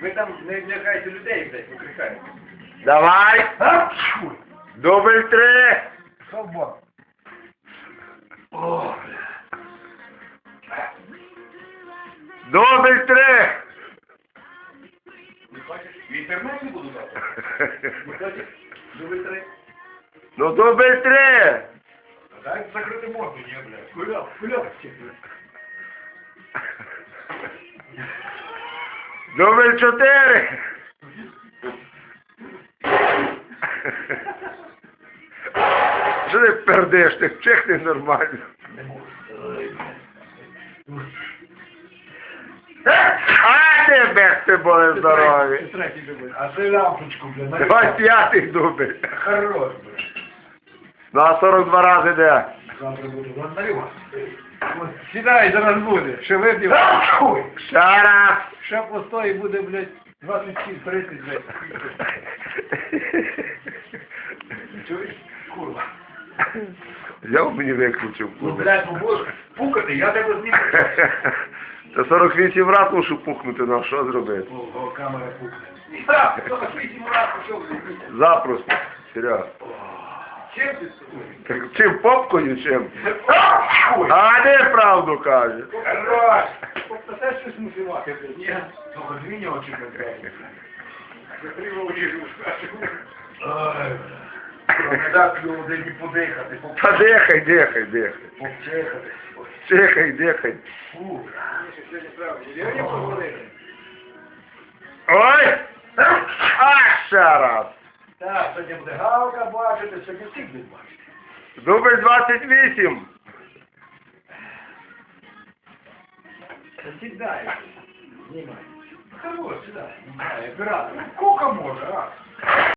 Ви там не лякайте людей, блядь, викрикаєте. Давай. А? Чуй. Дубль три. Свобода. О, Дубль три. не хочеш? В інтернеті буду дати. Не хочеш? Дуби три. Ну дубль три. Дай закрити морду, ні, блядь. Куляв, куляв. Дубль чотири. Що ти пердиш? Ти чихни нормально. А тебе ти були здорові. А ти лампочку, блядь. Давай п'ятий дубль. Хорош, блядь. Ну а 42 рази де? Завтра буду вам наливати. Сідай, зараз буде. Ще вип'ємо. Ще раз. Ще постої буде, блядь, 27-30, блядь. Чуєш? Курва. Взяв мені виключив. Ну, блядь, ну будеш пукати, я тебе зніму. Це 48 разів мушу пухнути, ну а що зробити? Ого, камера пукне. Так, 48 раз пішов. Запросто. Серйозно. Чим ти? Так Чим попкою, чим? А не правду каже. Хорош! Тобто це щось мусувати, блядь. Ні, очі. Закрила очі, не подихати, Та дихай, дихай, дихай. Дихай, дихай. Фу. Я не поговорити. Ой! А ще раз. Так, сьогодні буде галка бачити, сьогодні всіх буде бачити. Дубль 28. Сідай. Знімай. Хорош, сідай. Знімай, оператор. Кука може, а?